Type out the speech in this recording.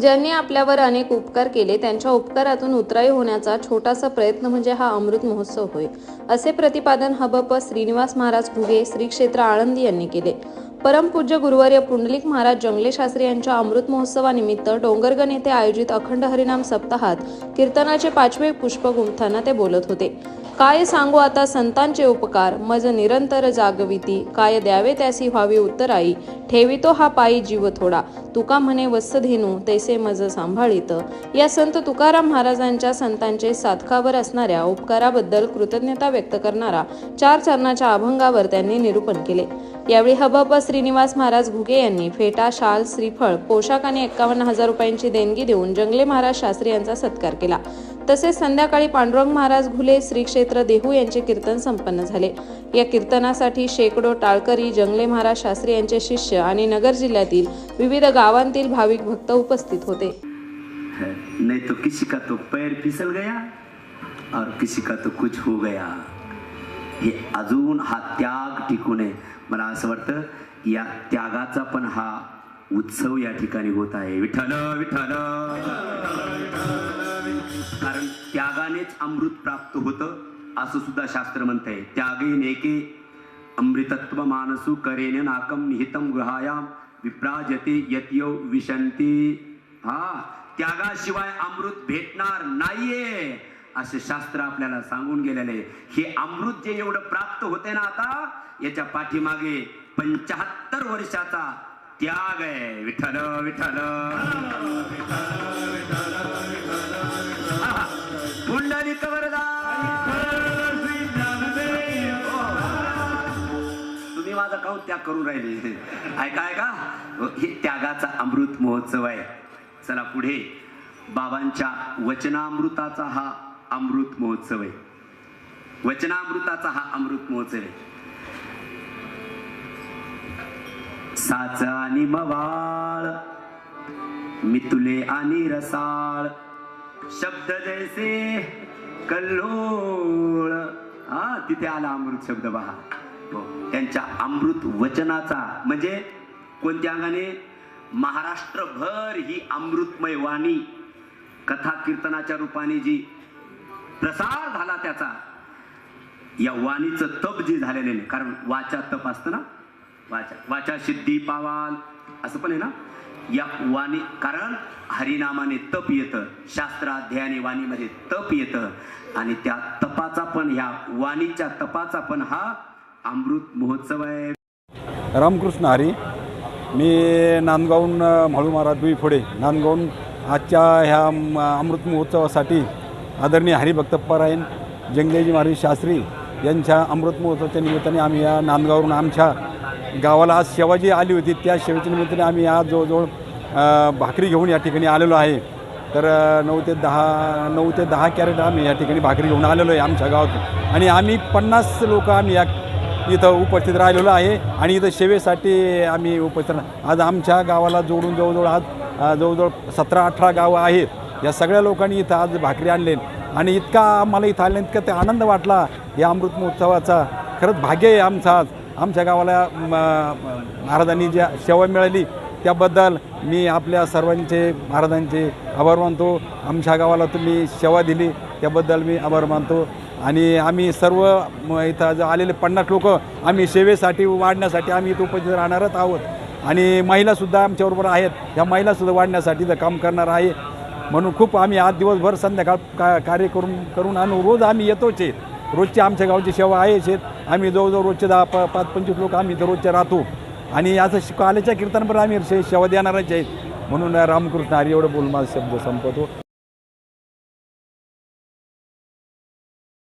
ज्यांनी आपल्यावर अनेक उपकार केले त्यांच्या उपकारातून उतराई होण्याचा छोटासा प्रयत्न म्हणजे हा अमृत महोत्सव होय असे प्रतिपादन हबप श्रीनिवास महाराज घुगे श्री क्षेत्र आळंदी यांनी केले. परमपूज्य गुरुवर्य पुंडलिक महाराज जंगले शास्त्री यांच्या अमृत महोत्सवानिमित्त डोंगरगण येथे आयोजित अखंड हरिनाम सप्ताहात कीर्तनाचे पाचवे पुष्प गुंफताना ते बोलत होते. काय सांगू आता संतांचे उपकार? मज निरंतर जागविती. काय द्यावे त्यासी व्हावी उत्तराई? ठेवितो हा पायी जीव थोडा. तुका म्हणे वत्सधेनू तैसे मज सांभाळित. या संत तुकाराम महाराजांच्या संतांचे साधकावर असणाऱ्या उपकाराबद्दल कृतज्ञता व्यक्त करणारा चार चरणाच्या अभंगावर त्यांनी निरूपण केले. यावेळी हबब श्रीनिवास महाराज घुगे यांनी फेटा शाल श्रीफळ पोशाख आणि एक्कावन्न हजार रुपयांची देणगी देऊन जंगले महाराज शास्त्री यांचा सत्कार केला. तसेच संध्याकाळी पांडुरंग महाराज घुले श्री क्षेत्र देहू यांचे कीर्तन संपन्न झाले. या कीर्तनासाठी शेकडो टाळकरी जंगले महाराज शास्त्री यांचे शिष्य आणि नगर जिल्ह्यातील विविध गावांतील भाविक भक्त उपस्थित होते. है नहीं तो किसी का तो पैर फिसल गया और किसी का तो कुछ हो गया. हे अजून हा त्याग टिकून आहे मला असं वाटतं या त्यागाचा पण हा उत्सव या ठिकाणी होत आहे. विठ्ठल विठ्ठल. कारण त्यागानेच अमृत प्राप्त होतं असं सुद्धा शास्त्र म्हणत आहे त्यागे नेके अमृतत्व मानसू करेन नाकम निहितम गृहायाम विप्राजते यतयो विशंती हा त्यागाशिवाय अमृत भेटणार नाहीये. असे शास्त्र आपल्याला सांगून गेलेले हे अमृत जे एवढं प्राप्त होते ना आता याच्या पाठीमागे पंचाहत्तर वर्षाचा त्याग आहे. विठ्ठल विठ्ठल. आहा. वरदा तुम्ही माझा काहून त्याग करून राहिले? ऐका ऐका. हे त्यागाचा अमृत महोत्सव आहे. चला पुढे. बाबांच्या वचनामृताचा हा अमृत महोत्सव आहे. वचनामृताचा हा अमृत महोत्सव आहे. साचा आणि मवाळ मितुले आणि रसाळ शब्द जैसे कल्लोळ. हा तिथे आला अमृत शब्द पहा हो, त्यांच्या अमृत वचनाचा. म्हणजे कोणत्या अंगाने? महाराष्ट्रभर ही अमृतमय वाणी कथा कीर्तनाच्या रूपाने जी प्रसार झाला त्याचा. या वाणीचं तप जे झालेलं आहे कारण वाचा तप असतं ना? वाचा वाचा सिद्धी पावाल. असं पण आहे ना? या वाणी कारण हरिनामाने तप येतं शास्त्राध्यायाने वाणीमध्ये तप येतं. आणि त्या तपाचा पण ह्या वाणीच्या तपाचा पण हा अमृत महोत्सव आहे. रामकृष्ण हरी. मी नांदगावून म्हाळू महाराज दुई फुडे नांदगावून आजच्या ह्या अमृत महोत्सवासाठी आदरणीय हरिभक्तपरायण जंगलेजी महाराज शास्त्री यांच्या अमृत महोत्सवाच्या निमित्ताने आम्ही या नांदगाववरून आमच्या गावाला आज सेवा जी आली होती. त्या सेवेच्या निमित्ताने आम्ही आज जवळजवळ भाकरी घेऊन या ठिकाणी आलेलो आहे. तर नऊ ते दहा नऊ ते दहा कॅरेट आम्ही या ठिकाणी भाकरी घेऊन आलेलो आहे आमच्या गावातून. आणि आम्ही पन्नास लोक आम्ही या इथं उपस्थित राहिलेलो आहे. आणि इथं सेवेसाठी आम्ही उपस्थित आज आमच्या गावाला जोडून जवळजवळ आज जवळजवळ सतरा अठरा गावं आहेत. या सगळ्या लोकांनी इथं आज भाकरी आणले आणि इतका आम्हाला इथं आले इतका ते आनंद वाटला. या अमृत महोत्सवाचा खरंच भाग्य आहे आमचा आज. आमच्या गावाला महाराजांनी ज्या सेवा मिळाली त्याबद्दल मी आपल्या सर्वांचे महाराजांचे आभार मानतो. आमच्या गावाला तुम्ही सेवा दिली त्याबद्दल मी आभार मानतो. आणि आम्ही सर्व म, इथं आलेले पन्नास लोक आम्ही सेवेसाठी वाढण्यासाठी आम्ही इथं उपस्थित राहणारच आहोत. आणि महिलासुद्धा आमच्याबरोबर आहेत. ह्या महिलासुद्धा वाढण्यासाठी काम करणार आहे. म्हणून खूप आम्ही आज दिवसभर संध्याकाळ का कार्य करून करून आणि. रोज आम्ही येतोच आहे. रोजची आमच्या गावची सेवा आहेच आहेत आम्ही जवळजवळ रोजचे दहा प पाच पंचवीस लोक आम्ही इथं राहतो. आणि असं शिक आल्याच्या कीर्तनपर आम्ही सेवा देणारच आहेत. म्हणून रामकृष्ण हरी एवढं बोल माझा शब्द संपवतो.